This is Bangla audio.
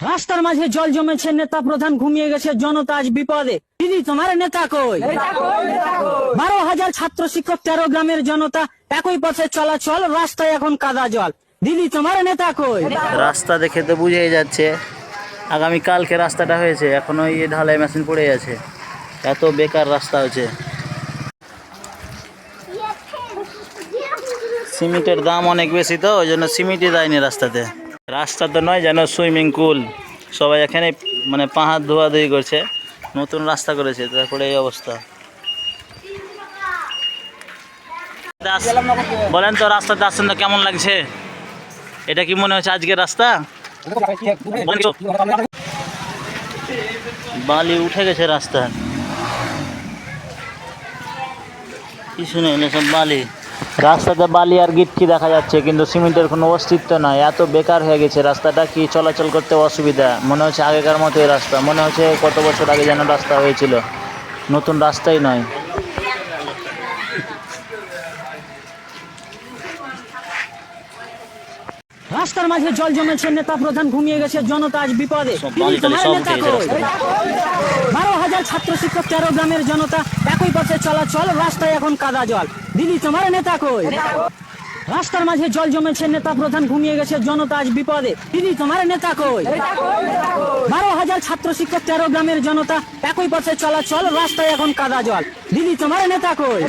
রাস্তার মাঝে জল জমেছে নেতা প্রধান ঘুমিয়ে গেছে জনতা আজ বিপদে। দিদি তোমার নেতা কই? বারো হাজার ছাত্র শিক্ষক তেরো গ্রামের জনতা একই পথে চলাচল রাস্তায় এখন কাদা জল। দিদি তোমার নেতা কই? রাস্তা দেখে তো বুঝেই যাচ্ছে। আগামী কালকে রাস্তাটা হয়েছে এখনও এই ঢালাই মেশিন পড়ে আছে। এত বেকার রাস্তা হয়েছে। সিমেন্টের দাম অনেক বেশি তো ওই জন্য সিমেন্টই দেয়নি রাস্তাতে। রাস্তা তো নয় যেন সুইমিং পুল। সবাই এখানে মানে পাহাড় ধোয়াধুয়ি করছে, নতুন রাস্তা করেছে, তারপরে এই অবস্থা। বলেন তো, রাস্তাতে আসছেন তো কেমন লাগছে? এটা কি মনে হচ্ছে আজকের রাস্তা? বালি উঠে গেছে রাস্তা কিছু নেই না সব বালি। রাস্তাতে বালি আর গিটকি দেখা যাচ্ছে কিন্তু সিমেন্টের কোনো অস্তিত্ব নাই। এত বেকার হয়ে গেছে রাস্তাটা কি চলাচল করতে অসুবিধা? মনে হচ্ছে আগেকার মতোই রাস্তা। মনে হচ্ছে কত বছর আগে যেন রাস্তা হয়েছিল। নতুন রাস্তাই নয়। রাস্তার মাঝে জল জমেছে নেতা প্রধান ঘুমিয়ে গেছে জনতা আজ বিপদে। ছাত্র শিক্ষক তেরো গ্রামের জনতা একই পথে চলাচল, রাস্তায় এখন কাদা জল। দিদি, তোমার নেতা কই? রাস্তার মাঝে জল জমেছে, নেতা প্রধান ঘুমিয়ে গেছে, জনতা আজ বিপদে। দিদি, তোমার নেতা কই? বারো হাজার ছাত্র শিক্ষক তেরো গ্রামের জনতা একই পথে চলাচল, রাস্তায় এখন কাদা জল। দিদি, তোমার নেতা কই?